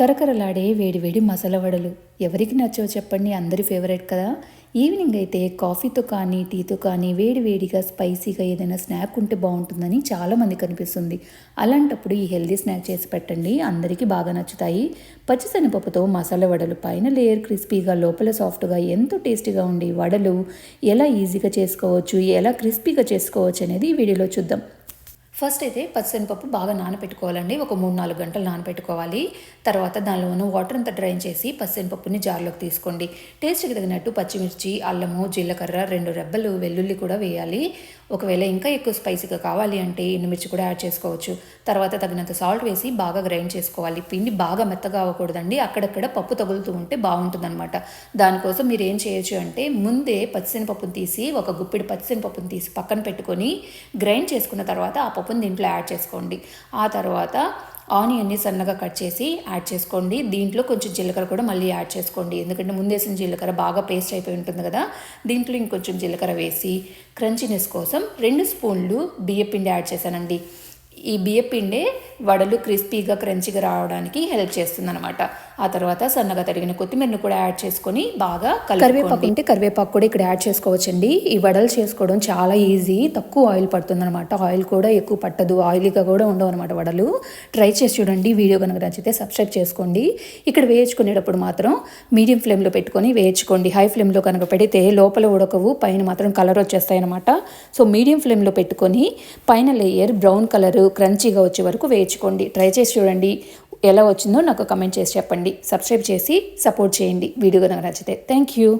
కరకరలాడే వేడివేడి మసాలా వడలు. ఎవరికి నచ్చో చెప్పండి అందరి ఫేవరెట్ కదా. ఈవినింగ్ అయితే కాఫీతో కానీ టీతో కానీ వేడివేడిగా స్పైసీగా ఏదైనా స్నాక్ ఉంటే బాగుంటుందని చాలామంది కనిపిస్తుంది. అలాంటప్పుడు ఈ హెల్దీ స్నాక్ చేసి పెట్టండి అందరికీ బాగా నచ్చుతాయి. పచ్చిశనగపప్పుతో మసాలా వడలు పైన లేయర్ క్రిస్పీగా లోపల సాఫ్ట్గా ఎంతో టేస్టీగా ఉండే వడలు ఎలా ఈజీగా చేసుకోవచ్చు ఎలా క్రిస్పీగా చేసుకోవచ్చు అనేది ఈ వీడియోలో చూద్దాం. ఫస్ట్ అయితే పచ్చిశనగపప్పు బాగా నానబెట్టుకోవాలండి ఒక మూడు నాలుగు గంటలు నానబెట్టుకోవాలి తర్వాత దానిలో ఉన్న వాటర్ అంతా డ్రైన్ చేసి పచ్చిశనగపప్పుని జార్లోకి తీసుకోండి. టేస్ట్కి తగినట్టు పచ్చిమిర్చి అల్లము జీలకర్ర రెండు రెబ్బలు వెల్లుల్లి కూడా వేయాలి. ఒకవేళ ఇంకా ఎక్కువ స్పైసీగా కావాలి అంటే ఎండుమిర్చి కూడా యాడ్ చేసుకోవచ్చు. తర్వాత తగినంత సాల్ట్ వేసి బాగా గ్రైండ్ చేసుకోవాలి. పిండి బాగా మెత్తగా అవ్వకూడదండి. అక్కడక్కడ పప్పు తగులుతూ ఉంటే బాగుంటుందన్నమాట. దానికోసం మీరు ఏం చేయొచ్చు అంటే ముందే పచ్చిశనగపప్పును తీసి ఒక గుప్పిడి పచ్చిశనగపప్పును తీసి పక్కన పెట్టుకొని గ్రైండ్ చేసుకున్న తర్వాత ఆ పప్పు కప్పును దీంట్లో యాడ్ చేసుకోండి. ఆ తర్వాత ఆనియన్ని సన్నగా కట్ చేసి యాడ్ చేసుకోండి. దీంట్లో కొంచెం జీలకర్ర కూడా మళ్ళీ యాడ్ చేసుకోండి. ఎందుకంటే ముందేసిన జీలకర్ర బాగా పేస్ట్ అయిపోయి ఉంటుంది కదా దీంట్లో ఇంకొంచెం జీలకర్ర వేసి క్రంచినెస్ కోసం రెండు స్పూన్లు బియ్యపిండి యాడ్ చేశానండి. ఈ బియ్యపిండే వడలు క్రిస్పీగా క్రంచిగా రావడానికి హెల్ప్ చేస్తుంది అనమాట ఆ తర్వాత సన్నగా తరిగిన కొత్తిమీరను కూడా యాడ్ చేసుకొని బాగా కరివేపాకు ఉంటే కరివేపాకు కూడా ఇక్కడ యాడ్ చేసుకోవచ్చండి. ఈ వడలు చేసుకోవడం చాలా ఈజీ తక్కువ ఆయిల్ పడుతుంది అనమాట ఆయిల్ కూడా ఎక్కువ పట్టదు ఆయిల్గా కూడా ఉండవు అనమాట వడలు. ట్రై చేసి చూడండి వీడియో కనుక నచ్చితే సబ్స్క్రైబ్ చేసుకోండి. ఇక్కడ వేయించుకునేటప్పుడు మాత్రం మీడియం ఫ్లేమ్లో పెట్టుకొని వేయించుకోండి. హై ఫ్లేమ్లో కనుక పెడితే లోపల ఉడకవు పైన మాత్రం కలర్ వచ్చేస్తాయి అనమాట సో మీడియం ఫ్లేమ్లో పెట్టుకొని పైన లేయర్ బ్రౌన్ కలర్ క్రంచీగా వచ్చే వరకు వేయించుకోండి. ట్రై చేసి చూడండి ఎలా వచ్చిందో నాకు కమెంట్ చేసి చెప్పండి. సబ్స్క్రైబ్ చేసి సపోర్ట్ చేయండి. వీడియో కనుక నచ్చితే. Thank you